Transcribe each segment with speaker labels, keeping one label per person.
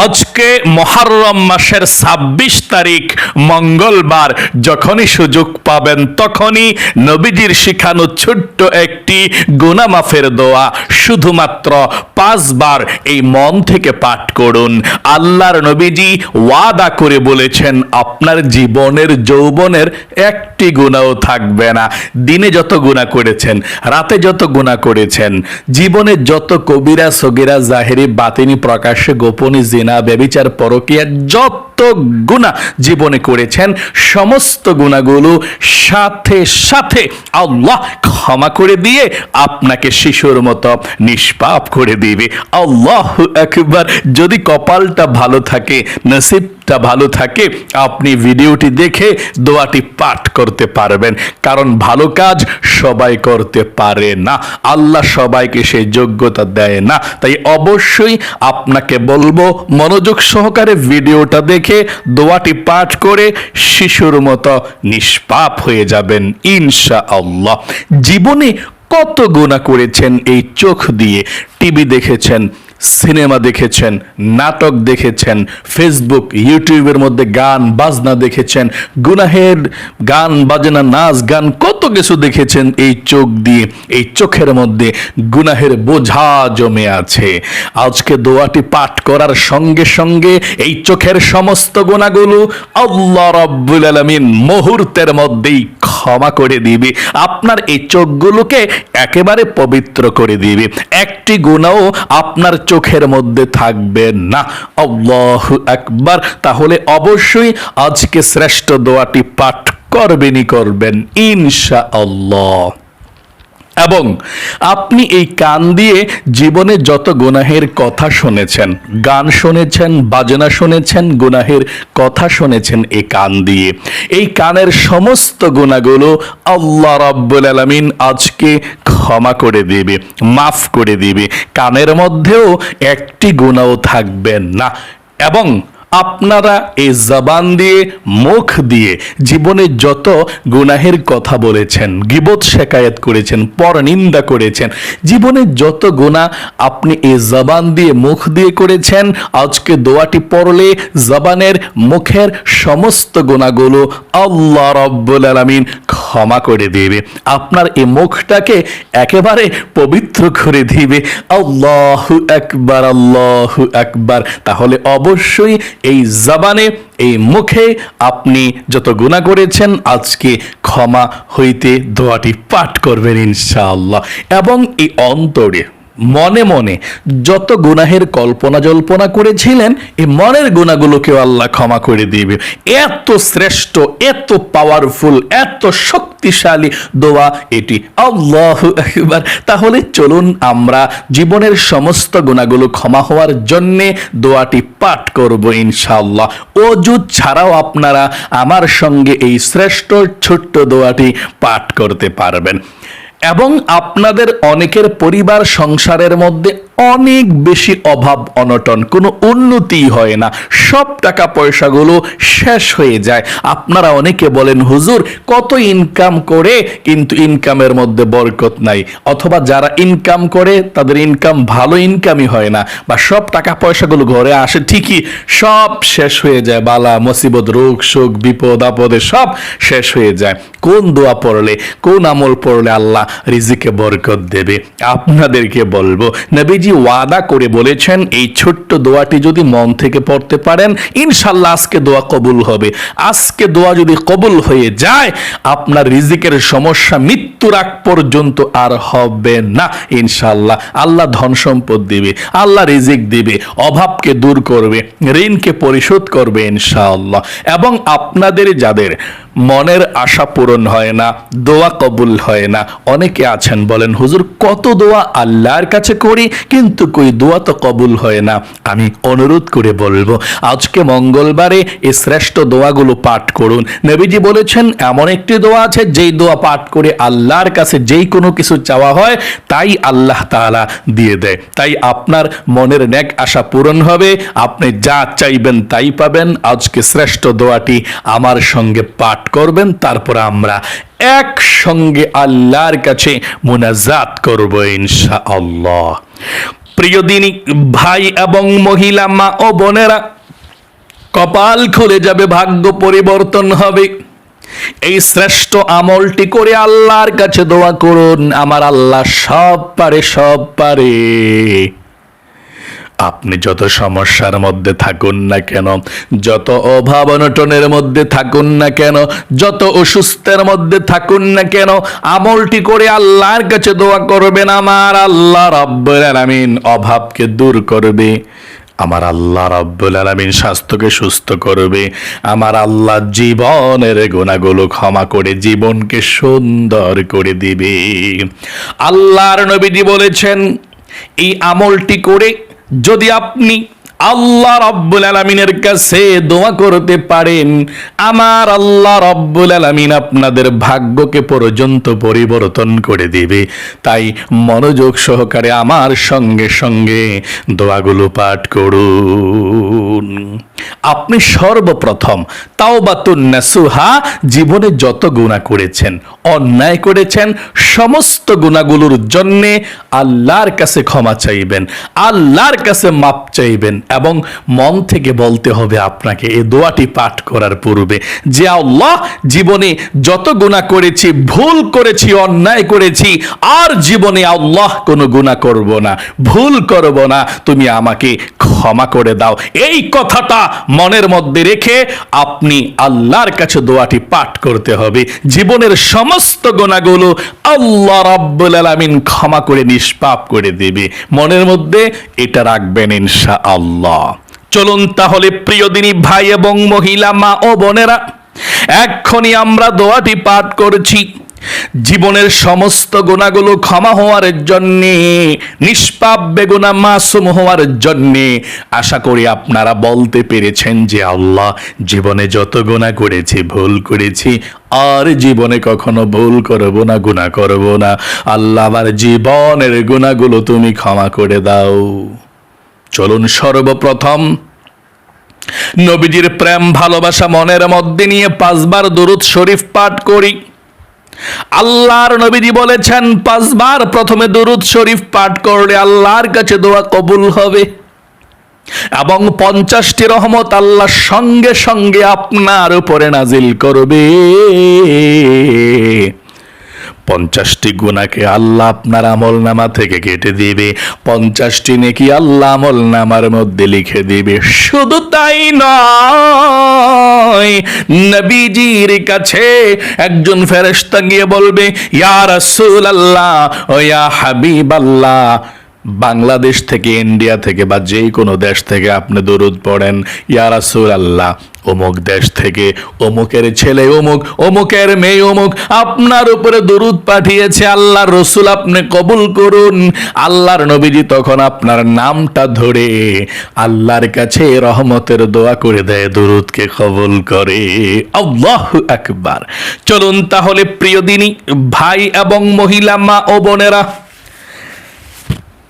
Speaker 1: আজকে মহারম মাসের ছাব্বিশ তারিখ মঙ্গলবার। যখনই সুযোগ পাবেন তখনই নবীজির শিখানো ছোট্ট একটি গুনামাফের দোয়া। শুধুমাত্র পাঁচবার এই মন থেকে পাঠ করুন। আল্লাহর নবীজি ওয়াদা করে বলেছেন, আপনার জীবনের, যৌবনের একটি গুণাও থাকবে না। দিনে যত গুণা করেছেন, রাতে যত গুণা করেছেন, জীবনে যত কবিরা, সগিরা, জাহেরি, বাতিনি, প্রকাশ্যে, গোপনী জিনা ব্যবিচার পরকিয়া যত গুণা জীবনে করেছেন, সমস্ত গুণাগুলো সাথে সাথে আল্লাহ ক্ষমা করে দিয়ে আপনাকে শিশুর মতো নিষ্পাপ করে দিবে। আল্লাহ একবার যদি কপালটা ভালো থাকে নসিবটা ভালো থাকে, আপনি ভিডিওটি দেখে দোয়াটি পাঠ করতে পারবেন। কারণ ভালো কাজ সবাই করতে পারে না। আল্লাহ সবাইকে সেই যোগ্যতা দেয় না। তাই অবশ্যই আপনাকে বলব, মনোযোগ সহকারে ভিডিওটা দেখে দোয়াটি পাঠ করে শিশুর মতো নিষ্পাপ হয়ে যাবেন ইনশা আল্লাহ জীবনে কত গুণা করেছেন এই চোখ দিয়ে, টিভি দেখেছেন সিনেমা দেখেছেন, নাটক দেখেছেন ফেসবুক ইউটিউবের মধ্যে গান, বাজনা দেখেছেন, গুনাহের গান, বাজনা, নাচ, গান, কত কিছু দেখেছেন এই চোখ দিয়ে? এই চোখের মধ্যে গুনাহের বোঝা জমে আছে। আজকে দোয়াটি পাঠ করার সঙ্গে সঙ্গে এই চোখের সমস্ত গুণাগুলো আল্লাহ রাব্বুল আলামিন মুহূর্তের মধ্যেই ক্ষমা করে দিবে। আপনার এই চোখগুলোকে একেবারে পবিত্র করে দিবে। একটি গুণাও আপনার চোখের মধ্যে থাকবে না। আল্লাহ একবার তাহলে অবশ্যই আজকে শ্রেষ্ঠ দোয়াটি পাঠ করবেনই করবেন ইনশা আল্লাহ এবং আপনি এই কান দিয়ে জীবনে যত গুনাহের কথা শুনেছেন, গান শুনেছেন, বাজনা শুনেছেন, গুনাহের কথা শুনেছেন এই কান দিয়ে, এই কানের সমস্ত গুণাগুলো আল্লাহ রাব্বুল আলামিন আজকে ক্ষমা করে দেবে, মাফ করে দেবে। কানের মধ্যেও একটি গুণাও থাকবে না। এবং আপনারা এই জবান দিয়ে, মুখ দিয়ে জীবনে যত গুনাহের কথা বলেছেন, গিবত শেকায়ত করেছেন পর নিন্দা করেছেন জীবনে যত গুনাহ আপনি এই জবান দিয়ে, মুখ দিয়ে করেছেন, আজকে দোয়াটি পড়লে জবানের মুখের সমস্ত গুণাগুলো আল্লাহ রব্বুল আলামিন ক্ষমা করে দেবে। আপনার এই মুখটাকে একেবারে পবিত্র করে দিবে। আল্লাহ একবার আল্লাহ একবার তাহলে অবশ্যই এই জবানে, এই মুখে আপনি যত গুণা করেছেন, আজকে ক্ষমা হইতে দোয়াটি পাঠ করবেন ইনশাআল্লাহ। এবং এই অন্তরে মনে মনে যত গুনাহের কল্পনা জল্পনা করেছিলেন, এই মনের গুণাগুলোকেও আল্লাহ ক্ষমা করে দিবে। এত শ্রেষ্ঠ, এত পাওয়ারফুল এত শক্তিশালী দোয়া এটি। আল্লাহ একবার তাহলে চলুন আমরা জীবনের সমস্ত গুণাগুলো ক্ষমা হওয়ার জন্যে দোয়াটি পাঠ করব ইনশাল্লাহ অজু ছাড়াও আপনারা আমার সঙ্গে এই শ্রেষ্ঠ ছোট্ট দোয়াটি পাঠ করতে পারবেন। এবং আপনাদের অনেকের পরিবার সংসারের মধ্যে অনেক বেশি অভাব, অনটন, কোনো উন্নতি হয় না। সব টাকা পয়সাগুলো শেষ হয়ে যায়। আপনারা অনেকে বলেন, হুজুর, কত ইনকাম করে? কিন্তু ইনকামের মধ্যে বরকত নাই। অথবা যারা ইনকাম করে, তাদের ইনকাম ভালো ইনকামই হয় না। বা সব টাকা পয়সাগুলো ঘরে আসে ঠিকই, সব শেষ হয়ে যায়। বালা, মুসিবত, রোগ, শোক, বিপদ, আপদে সব শেষ হয়ে যায়। কোন দোয়া পড়লে, কোন আমল পড়লে আল্লাহ রিজিকে বরকত দেবে? আপনাদেরকে বলব নবীজি ওয়াদা করে বলেছেন, এই ছোট্ট দোয়াটি যদি মন থেকে পড়তে পারেন, ইনশাল্লাহ আজকে দোয়া কবুল হবে। আজকে দোয়া যদি কবুল হয়ে যায়, আপনার রিজিকের সমস্যা মৃত্যুর আগ পর্যন্ত আর হবে না, ইনশাল্লাহ। আল্লাহ ধন সম্পদ দিবে, আল্লাহ রিজিক দিবে, অভাবকে দূর করবে, ঋণকে পরিশোধ করবে ইনশাআল্লাহ এবং আপনাদের যাদের মনের আশা পূরণ হয় না, দোয়া কবুল হয় না, অনেকে আছেন বলেন, হুজুর, কত দোয়া আল্লাহর কাছে করি কিন্তু কই দোয়া তো কবুল হয় না। আমি অনুরোধ করে বলব, আজকে মঙ্গলবারে এই শ্রেষ্ঠ দোয়াগুলো পাঠ করুন। নবীজি বলেছেন, এমন একটি দোয়া আছে, যেই দোয়া পাঠ করে আল্লাহর কাছে যেই কোনো কিছু চাওয়া হয়, তাই আল্লাহ তাআলা দিয়ে দেয়। তাই আপনার মনের নেক আশা পূরণ হবে, আপনি যা চাইবেন তাই পাবেন। আজকে শ্রেষ্ঠ দোয়াটি আমার সঙ্গে পাঠ করবেন, তারপর আমরা একসঙ্গে আল্লাহর কাছে মুনাজাত করব ইনশা আল্লাহ প্রিয় দিনী, ভাই এবং মহিলা, মা ও বোনেরা, কপাল খুলে যাবে, ভাগ্য পরিবর্তন হবে। এই শ্রেষ্ঠ আমলটি করে আল্লাহর কাছে দোয়া করুন, আমার আল্লাহ সব পারে সব পারে। আপনি যত সমস্যার মধ্যে থাকুন না কেন, যত অভাব অনটনের মধ্যে থাকুন না কেন, যত অসুস্থের মধ্যে থাকুন না কেন, আমলটি করে আল্লাহর কাছে দোয়া করবেন, আমার আল্লাহ রব্বুল আলামিন অভাবকে দূর করবে, আমার আল্লাহ রব্বুল আলামিন স্বাস্থ্যকে সুস্থ করবে, আমার আল্লাহ জীবনের গুণাগুলো ক্ষমা করে জীবনকে সুন্দর করে দিবে। আল্লাহর নবীজি বলেছেন, এই আমলটি করে যদি আপনি আল্লাহ রব্বুল আলমিনের কাছে দোয়া করতে পারেন, আমার আল্লাহ রব্বুল আলমিন আপনাদের ভাগ্যকে পর্যন্ত পরিবর্তন করে দেবে। তাই মনোযোগ সহকারে আমার সঙ্গে সঙ্গে দোয়াগুলো পাঠ করুন। আপনি সর্বপ্রথম তাও তাওবাতুন নাসুহা, জীবনে যত গুণা করেছেন, অন্যায় করেছেন, সমস্ত গুণাগুলোর জন্যে আল্লাহর কাছে ক্ষমা চাইবেন, আল্লাহর কাছে মাপ চাইবেন এবং মন থেকে বলতে হবে আপনাকে এ দোয়াটি পাঠ করার পূর্বে যে আল্লাহ জীবনে যত গুণা করেছি, ভুল করেছি, অন্যায় করেছি, আর জীবনে আল্লাহ কোনো গুণা করব না, ভুল করব না, তুমি আমাকে ক্ষমা করে দাও। এই কথাটা মনের মধ্যে রেখে আপনি আল্লাহর কাছে দোয়াটি পাঠ করতে হবে। জীবনের সমস্ত গোনাগুলো আল্লাহ রাব্বুল আলামিন ক্ষমা করে, নিষ্পাপ করে দেবে। মনের মধ্যে এটা রাখবেন ইনশা আল্লাহ চলুন তাহলে প্রিয় দিনী ভাই এবং মহিলা মা ও বোনেরা, এক্ষুনি আমরা দোয়াটি পাঠ করছি। জীবনের সমস্ত গুণাগুলো ক্ষমা হওয়ার জন্যে, নিষ্পাপ বেগুনা মাসুম হওয়ার জন্যে, আশা করি আপনারা বলতে পেরেছেন যে আল্লাহ জীবনে যত গুণা করেছি, ভুল করেছি, আর জীবনে কখনো ভুল করব না, গুণা করব না। আল্লাহ আমার জীবনের গুণাগুলো তুমি ক্ষমা করে দাও। চলুন সর্বপ্রথম, নবীজির প্রেম, ভালোবাসা, মনের মধ্যে নিয়ে পাঁচবার দরুদ শরীফ পাঠ করি। আল্লাহর নবীজি বলেছেন, পাঁচবার প্রথমে দরুদ শরীফ পাঠ করলে আল্লাহর কাছে দোয়া কবুল হবে। এবং পঞ্চাশটি রহমত আল্লাহ সঙ্গে সঙ্গে আপনার উপরে নাজিল করবে। পঞ্চাশটি গুণাকে আল্লাহ আপনার আমল নামা থেকে কেটে দিবে। পঞ্চাশটি নেকি আল্লাহ আমল নামার মধ্যে লিখে দিবে। শুধু তাই নয়, নবীজির কাছে একজন ফেরেশতা গিয়ে বলবে, ইয়া রাসূল আল্লাহ ও ইয়া হাবিব আল্লাহ বাংলাদেশ থেকে, ইন্ডিয়া থেকে বা যেই কোনো দেশ থেকে আপনি দরুদ পড়েন, ইয়া রাসূল আল্লাহ অমুক দেশ থেকে অমুকের ছেলে অমুক, অমুকের মেয়ে অমুক, আপনার উপরে দরুদ পাঠিয়েছে আল্লাহর রসুল, আপনি কবুল করুন। আল্লাহর নবীজি তখন আপনার নামটা ধরে আল্লাহর কাছে রহমতের দোয়া করে দেয়, দরুদকে কবুল করে। আল্লাহ একবার চলুন তাহলে প্রিয় দিনী, ভাই এবং মহিলা, মা ও বোনেরা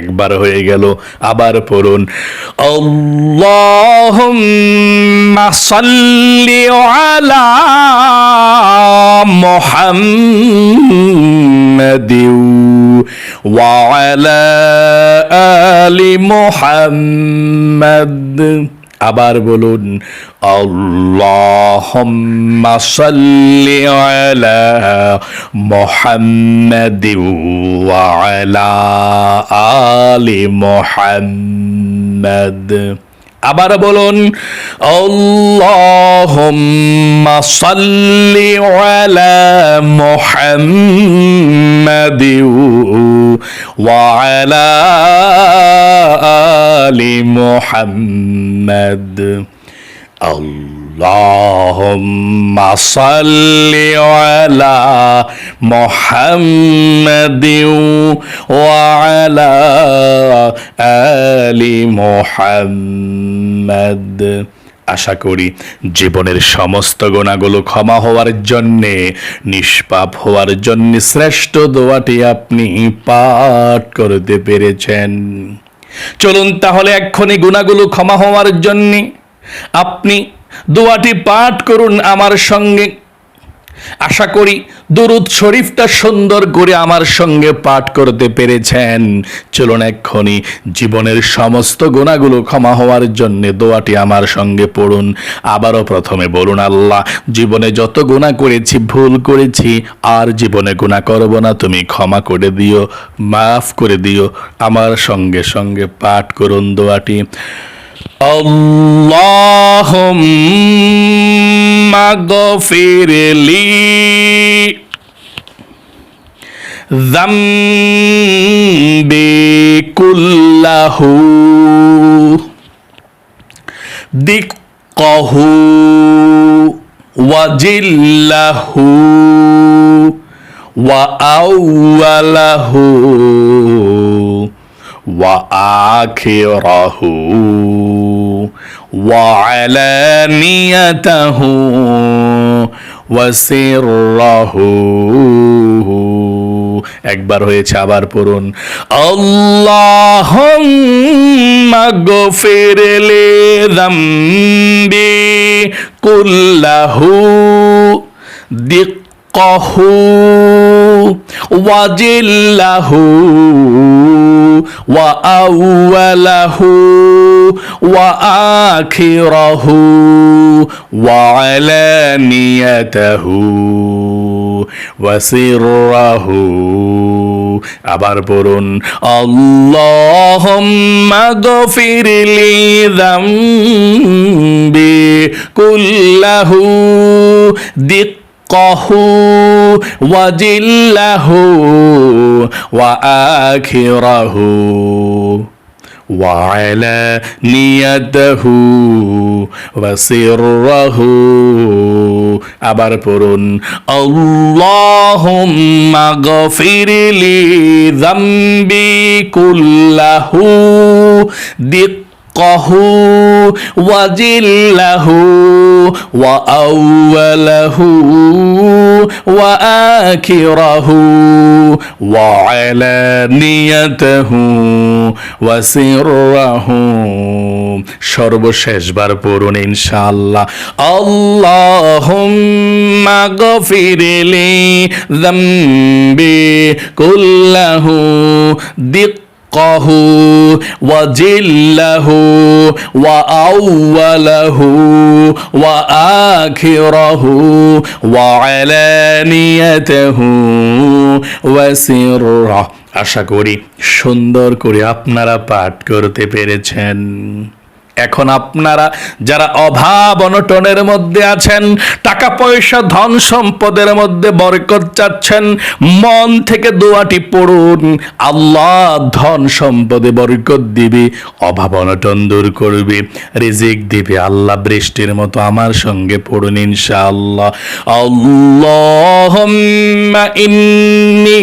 Speaker 1: একবার হয়ে গেল আবার পড়ুন। আল্লাহুম্মা সাল্লি আলা আবার বলুন আল্লাহুম্মা সাল্লি আলা মুহাম্মাদিন ওয়া আলা আলি মুহাম্মাদ। আবার বলুন আল্লাহুম্মা সাল্লি আলা মুহাম্মাদিন ওয়া আলা আলি মুহাম্মাদ। اللهم صل على محمد وعلى آل محمد আশা করি জীবনের সমস্ত গোনাগুলো ক্ষমা হওয়ার জন্যে নিষ্পাপ হওয়ার জন্য শ্রেষ্ঠ দোয়াটি আপনি পাঠ করতে পেরেছেন চলুন তাহলে এক্ষুনি গুণাগুলো ক্ষমা হওয়ার জন্যে আপনি দোয়াটি পাঠ করুন আমার সঙ্গে। আশা করি দুরুদ শরীফটা সুন্দর করে আমার সঙ্গে পাঠ করতে পেরেছেন। চলুন এক্ষুনি জীবনের সমস্ত গুণাগুলো ক্ষমা হওয়ার জন্য দোয়াটি আমার সঙ্গে পড়ুন। আবারও প্রথমে বলুন, আল্লাহ, জীবনে যত গুণা করেছি, ভুল করেছি, আর জীবনে গুণা করব না, তুমি ক্ষমা করে দিও, মাফ করে দিও। আমার সঙ্গে সঙ্গে পাঠ করুন দোয়াটি। اللهم اغفر لي ذنبي كله دقه وجله وأوله وآخره وعلانيته وسره একবার হয়েছে আবার পড়ুন আল্লাহুম্মা গফির লি যামবি কুল্লাহু দিক্কাহু ওয়াজিল্লাহু وأوله وآخره وعلانيته وسره আবার পড়ুন আল্লাহুম্মা গফির লি যামবি কুল্লাহু দিক حقه وجله وآخره وعلانيته وسره আবার পড়ুন আল্লাহুম্মা গফিরলি যামবি কুল্লাহু দিক হাক্কাহু ওয়াজিল্লাহু ওয়া আউওয়ালাহু ওয়া আখিরাহু ওয়া আলানিয়াতাহু ওয়া সিররাহু। সর্বশেষবার পড়ুন ইনশাআল্লাহ। আল্লাহুম্মা গফিরলি যামবি কুল্লাহু দি حقه وجله وأوله وآخره وعلانيته وسره আশা করি সুন্দর করে আপনারা পাঠ করতে পেরেছেন এখন আপনারা যারা অভাব অনটনের মধ্যে আছেন, টাকা পয়সা, ধন সম্পদের মধ্যে বরকত চাচ্ছেন, মন থেকে দোয়াটি পড়ুন, আল্লাহ ধন সম্পদে বরকত দিবে, অভাব অনটন দূর করবে, রিজিক দিবে, আল্লাহ বৃষ্টির মতো আমার সঙ্গে পড়ুন ইনশাআল্লাহ। আল্লাহুম্মা ইন্নী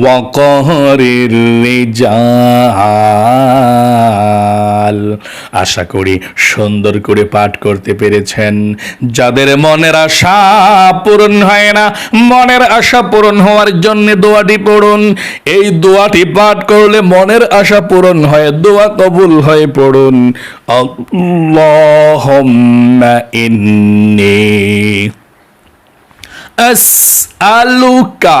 Speaker 1: ওয়াকহরির রিজাল আশা করি সুন্দর করে পাঠ করতে পেরেছেন। যাদের মনের আশা পূরণ হয় না, মনের আশা পূরণ হওয়ার জন্য দোয়াটি পড়ুন। এই দোয়াটি পাঠ করলে মনের আশা পূরণ হয়, দোয়া কবুল হয়ে পড়ুন। আল্লাহুম্মা ইন্নী আসআলুকা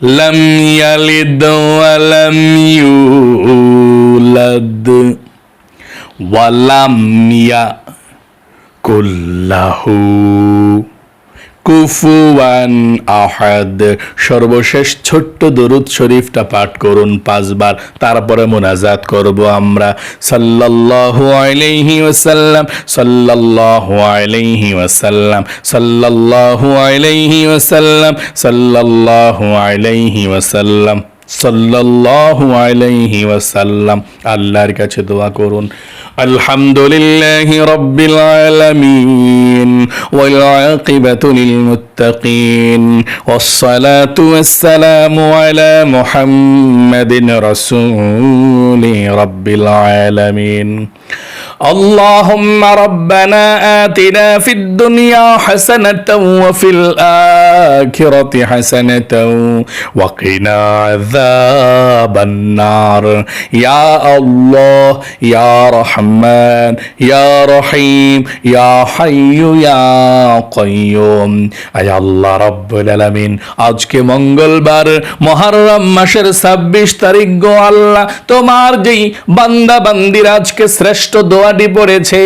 Speaker 1: லம் யலித் வலம் யூலத் வலம் குல்லஹூ কুফুয়ান আহাদ। সর্বশেষ ছোট্ট দরুদ শরীফটা পাঠ করুন পাঁচবার, তারপরে মোনাজাত করব আমরা। সাল্লাল্লাহু আলাইহি ওয়াসাল্লাম, সাল্লাল্লাহু আলাইহি ওয়াসাল্লাম, সাল্লাল্লাহু আলাইহি ওয়াসাল্লাম, সাল্লাল্লাহু আলাইহি ওয়াসাল্লাম। সাল্লাল্লাহু আলাইহি ওয়াসাল্লাম আল্লাহর কাছে দোয়া করুন আলহামদুলিল্লাহি রাব্বিল আলামিন ওয়াল আকিবাতু লিল মুত্তাকিন والصلاة والسلام على محمد رسول رب العالمين اللهم ربنا آتنا في الدنيا حسنة وفي الآخرة حسنة وقنا عذاب النار يا الله يا رحمن يا رحيم يا حي يا قيوم আয় আল্লাহ রব্বুল আলামিন আজকে মঙ্গলবার মহররম মাসের ছাব্বিশ তারিখ গো আল্লাহ তোমার যেই বান্দা বান্দির আজকে শ্রেষ্ঠ দোয়াটি পড়েছে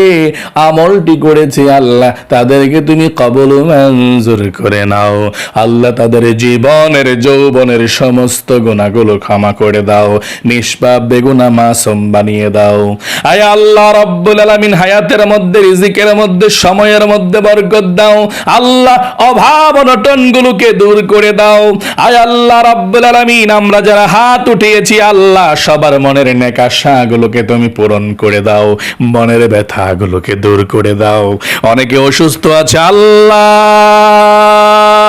Speaker 1: আমলটি করেছে আল্লাহ তাদেরকে তুমি কবল ও মঞ্জুর করে নাও আল্লাহ তাদের জীবনের, যৌবনের সমস্ত গুণাগুলো ক্ষমা করে দাও, নিষ্পাপ বেগুনা মাসুম বানিয়ে দাও। আয় আল্লাহ রব্বুল আলামিন হায়াতের মধ্যে, রিজিকের মধ্যে, সময়ের মধ্যে বরকত দাও। আল্লাহ অভাব অনটন গুলোকে দূর করে দাও। আয় আল্লাহ রব্বুল আলামিন, আমরা যারা হাত উঠিয়েছি, আল্লাহ সবার মনের নেকাশা গুলোকে তুমি পূরণ করে দাও, মনের ব্যথা গুলোকে দূর করে দাও। অনেকে অসুস্থ আছে, আল্লাহ!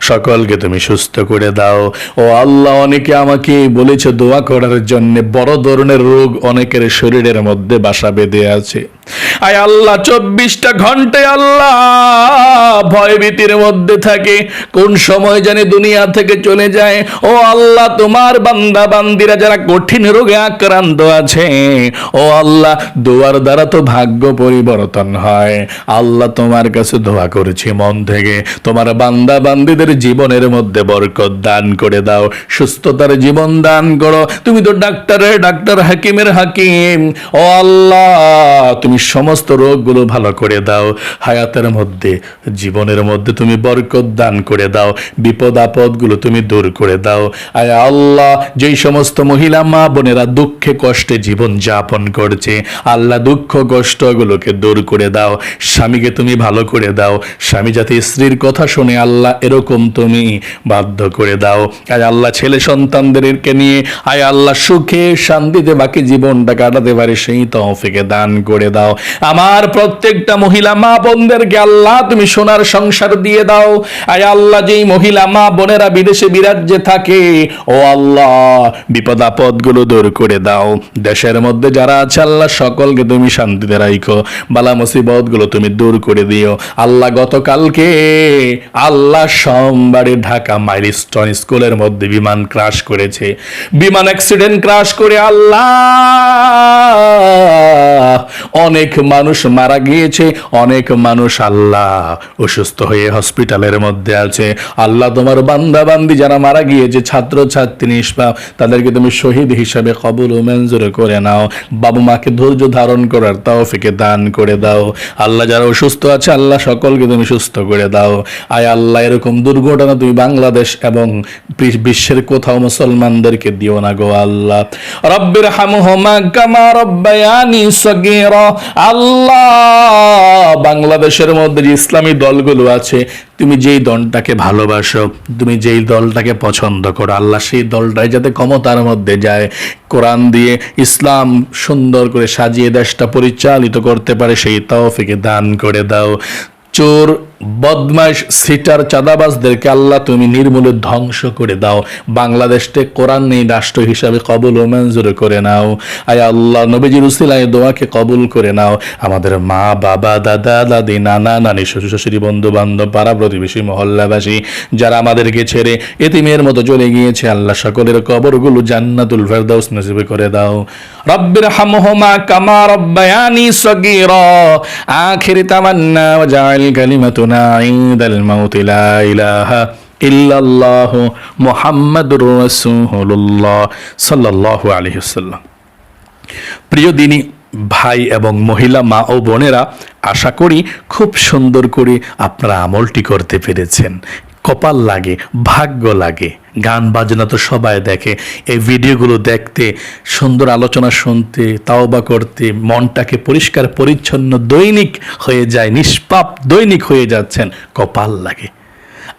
Speaker 1: সকলকে তুমি সুস্থ করে দাও। ও আল্লাহ, অনেকে আমাকে বলেছে দোয়া করার জন্য, বড় ধরনের রোগ অনেকের শরীরের মধ্যে বাসা বেঁধে আছে। আয় আল্লাহ, চব্বিশটা ঘন্টায় আল্লাহ ভয়ভীতির মধ্যে থাকে, কোন সময় জানি দুনিয়া থেকে চলে যায়। ও আল্লাহ, তোমার বান্দা বান্দিরা যারা কঠিন রোগে আক্রান্ত আছে, ও আল্লাহ, দোয়ার দ্বারা তো ভাগ্য পরিবর্তন হয়। আল্লাহ তোমার কাছে দোয়া করেছি মন থেকে। তোমার বান্দা বান্দিদের জীবনের মধ্যে বরকত দান করে দাও, সুস্থতার জীবন দান করো। তুমি তো ডাক্তারের ডাক্তার হাকিমের হাকিম। ও আল্লাহ, তুমি সমস্ত রোগগুলো ভালো করে দাও। হায়াতের মধ্যে, জীবনের মধ্যে তুমি বরকত দান করে দাও। বিপদ আপদগুলো তুমি দূর করে দাও। আয় আল্লাহ, যেই সমস্ত মহিলা মা বোনেরা দুঃখে কষ্টে জীবন যাপন করছে, আল্লাহ দুঃখ কষ্টগুলোকে দূর করে দাও। স্বামীকে তুমি ভালো করে দাও। স্বামী যাতে স্ত্রীর কথা শুনে আল্লাহ এরকম তুমি বাধ্য করে দাও। আয় আল্লাহ ছেলে সন্তানদেরকে নিয়ে, আয় আল্লাহ সুখে শান্তিতে বাকি জীবনটা কাটাতে পারে, সেই তৌফিকে দান করে দাও। আমার প্রত্যেকটা মহিলা মা বোনদেরকে আল্লাহ তুমি সোনার সংসার দিয়ে দাও। আয় আল্লাহ যেই মহিলা মা বোনেরা বিদেশে বিরাজ্যে থাকে, ও আল্লাহ বিপদ আপদগুলো দূর করে দাও। দেশের মধ্যে যারা আছে আল্লাহ, সকলকে তুমি শান্তিতে রাখো বালা মুসিবতগুলো তুমি দূর করে দিও। আল্লাহ গতকালকে, আল্লাহ সোমবারে ঢাকা মাইলস্টোন স্কুলের মধ্যে বিমান ক্রাশ করেছে। বিমান অ্যাক্সিডেন্ট ক্রাশ করে আল্লাহ। অনেক মানুষ মারা গিয়েছে, অনেক মানুষ আল্লাহ অসুস্থ হয়ে হসপিটালের মধ্যে আছে। আল্লাহ তোমার বান্দা বান্দি যারা মারা গিয়েছে ছাত্র ছাত্রী নিষ্পাপ, তাদেরকে তুমি শহীদ হিসাবে কবুল ও মঞ্জুর করে নাও। বাবু মাকে ধৈর্য ধারণ করার তৌফিকে দান করে দাও। আল্লাহ যারা অসুস্থ আছে, আল্লাহ সকলকে তুমি সুস্থ করে দাও। আয় আল্লাহ এরকম দুর্ঘটনা তুমি বাংলাদেশ এবং বিশ্বের কোথাও মুসলমানদেরকে দিও না গো আল্লাহ। রব্বির আল্লাহ, বাংলাদেশের মধ্যে যে ইসলামী দলগুলো আছে, তুমি যেই দলটাকে ভালোবাসো, তুমি যেই দলটাকে পছন্দ করো, আল্লাহ সেই দলটাই যাতে ক্ষমতার মধ্যে যায়। কোরআন দিয়ে ইসলাম সুন্দর করে সাজিয়ে দেশটা পরিচালিত করতে পারে, সেই তৌফিকে দান করে দাও। চোর বদমাইশ, সিটার চাঁদাবাজদেরকে আল্লাহ তুমি নির্মূলে ধ্বংস করে দাও। বাংলাদেশকে কোরআন নেই, রাষ্ট্র হিসাবে কবুল ও মঞ্জুর করে নাও। আয় আল্লাহ, নবীজির উসিলায় দোয়াকে কবুল করে নাও। আমাদের মা, বাবা, দাদা, দাদি, নানা, নানি, শ্বশুর, শাশুড়ি বন্ধু বান্ধব পাড়া প্রতিবেশী, মহল্লাবাসী, যারা আমাদেরকে ছেড়ে এতিমের মতো চলে গিয়েছে, আল্লাহ সকলের কবরগুলো জান্নাতুল ফেরদাউস নসিব করে দাও। রব্বির হামহুমা কামা রব্বায়ানি সগীরা। আখির তামান্না ওয়াজআল কালিমাতুনা ইনদাল প্রিয় দিনী, ভাই এবং মহিলা, মা ও বোনেরা, আশা করি খুব সুন্দর করে আপনারা আমলটি করতে পেরেছেন। কপাল লাগে, ভাগ্য লাগে। গান বাজনা তো সবাই দেখে। এই ভিডিওগুলো দেখতে, সুন্দর আলোচনা শুনতে, তাওবা করতে, মনটাকে পরিষ্কার, পরিচ্ছন্ন, দৈনিক হয়ে যায়, নিষ্পাপ দৈনিক হয়ে যাচ্ছেন, কপাল লাগে।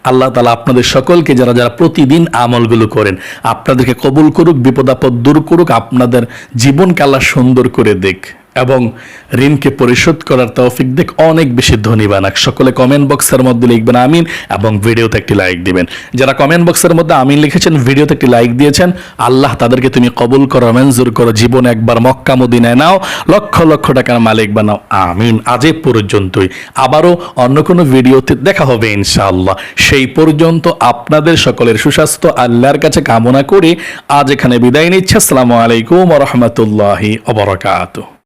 Speaker 1: আল্লাহ তালা আপনাদের সকলকে যারা যারা প্রতিদিন আমলগুলো করেন, আপনাদেরকে কবুল করুক, বিপদ আপদ দূর করুক, আপনাদের জীবনকে আল্লাহ সুন্দর করে দেখ এবং ঋণকে পরিশোধ করার তৌফিক দেখ, অনেক বেশি ধনী বানাক। সকলে কমেন্ট বক্সের মধ্যে লিখবেন আমিন এবং ভিডিওতে একটি লাইক দিবেন। যারা কমেন্ট বক্সের মধ্যে আমিন লিখেছেন, ভিডিওতে একটি লাইক দিয়েছেন, আল্লাহ তাদেরকে তুমি কবুল করো, মঞ্জুর করো, জীবন একবার মক্কা মদিনায় নাও, লক্ষ লক্ষ টাকার মালিক বানাও, আমিন। আজ পর্যন্তই। আবারও অন্য কোনো ভিডিওতে দেখা হবে ইনশাআল্লাহ। সেই পর্যন্ত আপনাদের সকলের সুস্বাস্থ্য, আল্লাহর কাছে কামনা করে। আজ এখানে বিদায় নিচ্ছে। আসসালামু আলাইকুম রহমতুল্লাহি অবরকাত